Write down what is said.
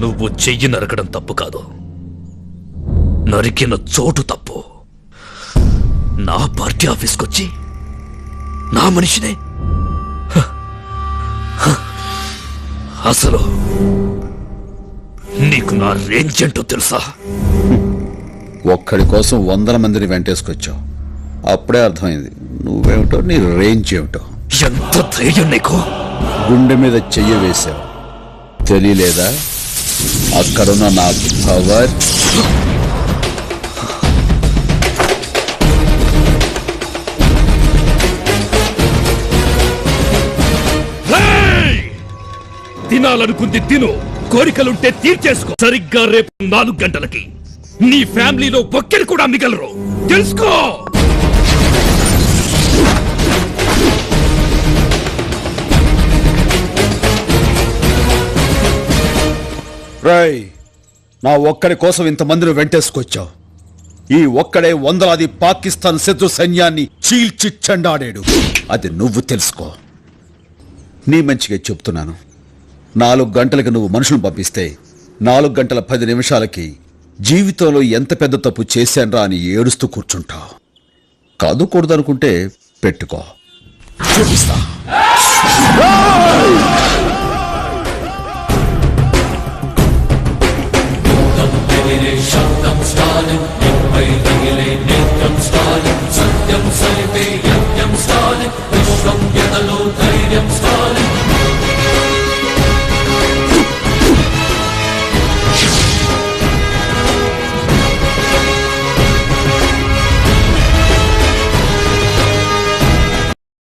నువ్వు చెయ్యి నరకడం తప్పు కాదు. నరికిన చోటు తప్పు. నా పార్టీ ఆఫీస్కొచ్చి నా మనిషినే. అసలు నీకు నా రేంజ్ ఏంటో తెలుసా? ఒక్కడి కోసం వందల మందిని వెంటేసుకొచ్చావు. అప్పుడే అర్థమైంది. నువ్వేమిటో నీ రేంజ్ ఏమిటో. ఎంత ధైర్యం నీకు? గుండె మీద చెయ్యి వేశావు. తెలియలేదా? అక్కడున్న నా పవర్ తినాలనుకుంది తిను. కోరికలుంటే తీర్చేసుకో. సరిగ్గా రేపు నాలుగు గంటలకి. నీ ఫ్యామిలీలో ఒక్కరు కూడా మిగలరు. తెలుసుకో! రై నా ఒక్కడి కోసం ఇంతమందిని వెంటేసుకొచ్చావు. ఈ ఒక్కడే వందలాది పాకిస్తాన్ శత్రు సైన్యాన్ని చీల్చి చెండాడాడు. అది నువ్వు తెలుసుకో. నీ మంచిగా చెప్తున్నాను. నాలుగు గంటలకు నువ్వు మనుషులు పంపిస్తే నాలుగు గంటల పది నిమిషాలకి జీవితంలో ఎంత పెద్ద తప్పు చేశాన్రా అని ఏడుస్తూ కూర్చుంటావు. కాదు కూడదనుకుంటే పెట్టుకో. చూపిస్తా. ശബ്ദം സ്റ്റാലിൻ ഞങ്ങൾ നേത്രം സ്റ്റാലിൻ സത്യം സൈവേ യജ്ഞം സ്റ്റാലിൻ